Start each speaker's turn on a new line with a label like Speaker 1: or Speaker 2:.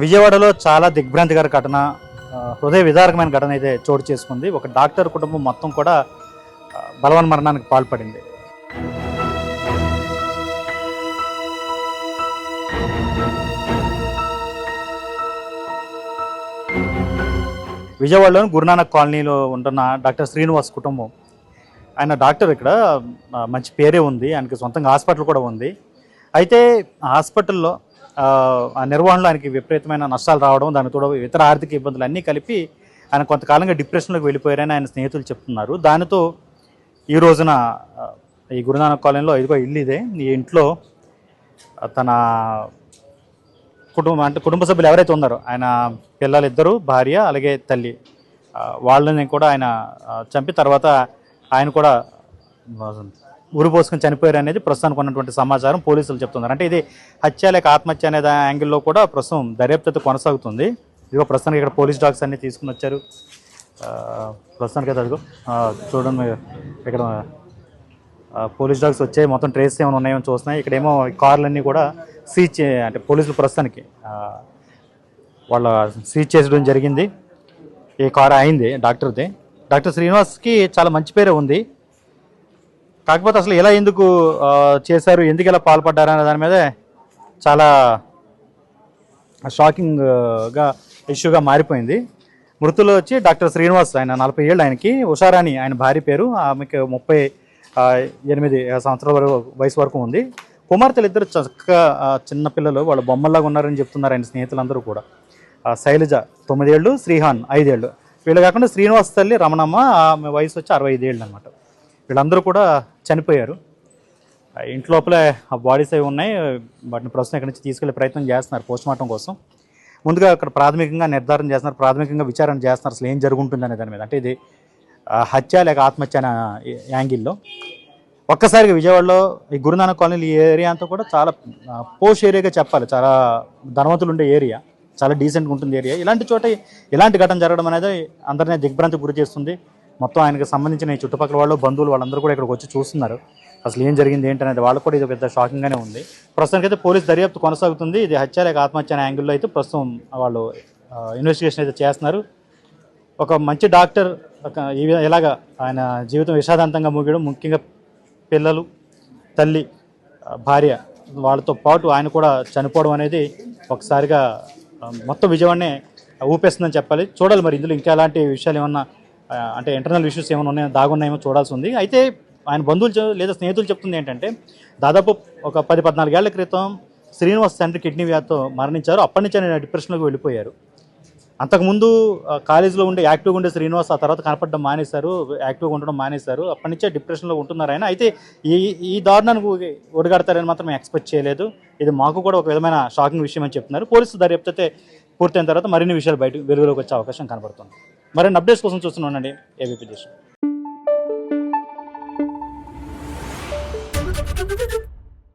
Speaker 1: విజయవాడలో చాలా దిగ్భ్రాంతికర ఘటన హృదయ విదారకమైన ఘటన అయితే చోటు చేసుకుంది. ఒక డాక్టర్ కుటుంబం మొత్తం కూడా బలవన్ మరణానికి పాల్పడింది. విజయవాడలోని గురునానక్ కాలనీలో ఉంటున్న డాక్టర్ శ్రీనివాస్ కుటుంబం. ఆయన డాక్టర్ ఇక్కడ మంచి పేరే ఉంది. ఆయనకి సొంతంగా హాస్పిటల్ కూడా ఉంది. అయితే హాస్పిటల్లో నిర్వహణలో ఆయనకి విపరీతమైన నష్టాలు రావడం దాని తోడు ఇతర ఆర్థిక ఇబ్బందులు అన్నీ కలిపి ఆయన కొంతకాలంగా డిప్రెషన్లోకి వెళ్ళిపోయారని ఆయన స్నేహితులు చెప్తున్నారు. దానితో ఈ రోజున ఈ గురునానక్ కాలనీలో ఇదిగో ఇల్లు ఇదే. ఈ ఇంట్లో తన కుటుంబం అంటే కుటుంబ సభ్యులు ఎవరైతే ఉన్నారో ఆయన పిల్లలు ఇద్దరు భార్య అలాగే తల్లి వాళ్ళని కూడా ఆయన చంపి తర్వాత ఆయన కూడా ఆ, ఉరి చనిపోయారు అనేది ప్రస్తుతానికి ఉన్నటువంటి సమాచారం పోలీసులు చెప్తున్నారు. అంటే ఇది హత్య లేక ఆత్మహత్య అనే యాంగిల్లో కూడా ప్రస్తుతం దర్యాప్తు కొనసాగుతుంది. ఇదిగో ప్రస్తుతానికి ఇక్కడ పోలీస్ డాగ్స్ అన్ని తీసుకుని వచ్చారు. ప్రస్తుతానికి అయితే అదిగో చూడండి ఇక్కడ పోలీస్ డాగ్స్ వచ్చాయి. మొత్తం ట్రేస్ ఏమైనా ఉన్నాయో చూస్తున్నాయి. ఇక్కడేమో కార్లన్నీ కూడా సీజ్ అంటే పోలీసులు ప్రస్తుతానికి వాళ్ళ సీజ్ చేసడం జరిగింది. ఈ కార్ అయింది డాక్టర్ది. డాక్టర్ శ్రీనివాస్కి చాలా మంచి పేరే ఉంది. కాకపోతే అసలు ఎలా ఎందుకు చేశారు ఎందుకు ఎలా పాల్పడ్డారు అనే దాని మీద చాలా షాకింగ్గా ఇష్యూగా మారిపోయింది. మృతులు వచ్చి డాక్టర్ శ్రీనివాస్ ఆయన నలభై ఏళ్ళు ఆయనకి ఉషారాణి ఆయన భార్య పేరు ఆమెకి ముప్పై ఎనిమిది సంవత్సరాల వరకు వయసు వరకు ఉంది. కుమార్తెలు ఇద్దరు చక్కగా చిన్నపిల్లలు చిన్న పిల్లలు వాళ్ళ బొమ్మల్లాగా ఉన్నారని చెప్తున్నారు ఆయన స్నేహితులందరూ కూడా. శైలజ తొమ్మిదేళ్ళు శ్రీహాన్ ఐదేళ్ళు. వీళ్ళు కాకుండా శ్రీనివాస్ తల్లి రమణమ్మ ఆమె వయసు వచ్చి అరవై ఐదేళ్ళు అనమాట వీళ్ళందరూ కూడా చనిపోయారు. ఇంట్లోపలే ఆ బాడీస్ అవి ఉన్నాయి. వాటిని ప్రస్తుతం ఇక్కడి నుంచి తీసుకెళ్ళే ప్రయత్నం చేస్తున్నారు పోస్ట్మార్టం కోసం. ముందుగా అక్కడ ప్రాథమికంగా నిర్ధారణ చేస్తున్నారు ప్రాథమికంగా విచారణ చేస్తున్నారు. అసలు ఏం జరుగుంటుంది అనే దాని మీద. అంటే ఇది హత్య లేక ఆత్మహత్య అనే యాంగిల్లో. ఒక్కసారిగా విజయవాడలో ఈ గురునానక్ కాలనీ ఈ ఏరియా అంతా కూడా చాలా పోష్ ఏరియాగా చెప్పాలి. చాలా ధనవంతులు ఉండే ఏరియా. చాలా డీసెంట్గా ఉంటుంది ఏరియా. ఇలాంటి చోట ఇలాంటి ఘటన జరగడం అనేది అందరినీ దిగ్భ్రాంతి గురి చేస్తుంది. మొత్తం ఆయనకు సంబంధించిన ఈ చుట్టుపక్కల వాళ్ళు బంధువులు వాళ్ళందరూ కూడా ఇక్కడికి వచ్చి చూస్తున్నారు. అసలు ఏం జరిగింది ఏంటనేది వాళ్ళకు కూడా ఇది పెద్ద షాకింగ్గానే ఉంది. ప్రస్తుతానికైతే పోలీస్ దర్యాప్తు కొనసాగుతుంది. ఇది హత్య లేక ఆత్మహత్య అనే యాంగిల్లో అయితే ప్రస్తుతం వాళ్ళు ఇన్వెస్టిగేషన్ అయితే చేస్తున్నారు. ఒక మంచి డాక్టర్ ఒక ఈ వి- ఆయన జీవితం విషాదాంతంగా ముగియడం ముఖ్యంగా పిల్లలు తల్లి భార్య వాళ్ళతో పాటు ఆయన కూడా చనిపోవడం అనేది ఒకసారిగా మొత్తం విజయవాడనే ఊపేస్తుందని చెప్పాలి. చూడాలి మరి ఇందులో ఇంకా ఎలాంటి విషయాలు ఏమన్నా అంటే ఇంటర్నల్ ఇష్యూస్ ఏమైనా ఉన్నాయో? దాగున్నాయేమో చూడాల్సి ఉంది. అయితే ఆయన బంధువులు లేదా స్నేహితులు చెప్తుంది ఏంటంటే దాదాపు ఒక పది పద్నాలుగేళ్ళ క్రితం శ్రీనివాస్ తండ్రి కిడ్నీ వ్యాధితో మరణించారు. అప్పటి నుంచి ఆయన డిప్రెషన్లోకి వెళ్ళిపోయారు. అంతకుముందు కాలేజీలో ఉండే యాక్టివ్గా ఉండే శ్రీనివాస్ ఆ తర్వాత కనపడడం మానేశారు. యాక్టివ్గా ఉండడం మానేశారు. అప్పటి నుంచే డిప్రెషన్లో ఉంటున్నారు ఆయన. అయితే ఈ ఈ దారుణానికి ఒడిగడతారని మాత్రం ఎక్స్పెక్ట్ చేయలేదు. ఇది మాకు కూడా ఒక విధమైన షాకింగ్ విషయం అని చెప్తున్నారు. పోలీసులు దర్యాప్తు అయితే పూర్తయిన తర్వాత మరిన్ని విషయాలు బయట వెలుగులోకి వచ్చే అవకాశం కనబడుతుంది. మరిన్ని అప్డేట్స్ కోసం చూస్తున్నానండి ఏబీపీ దేశం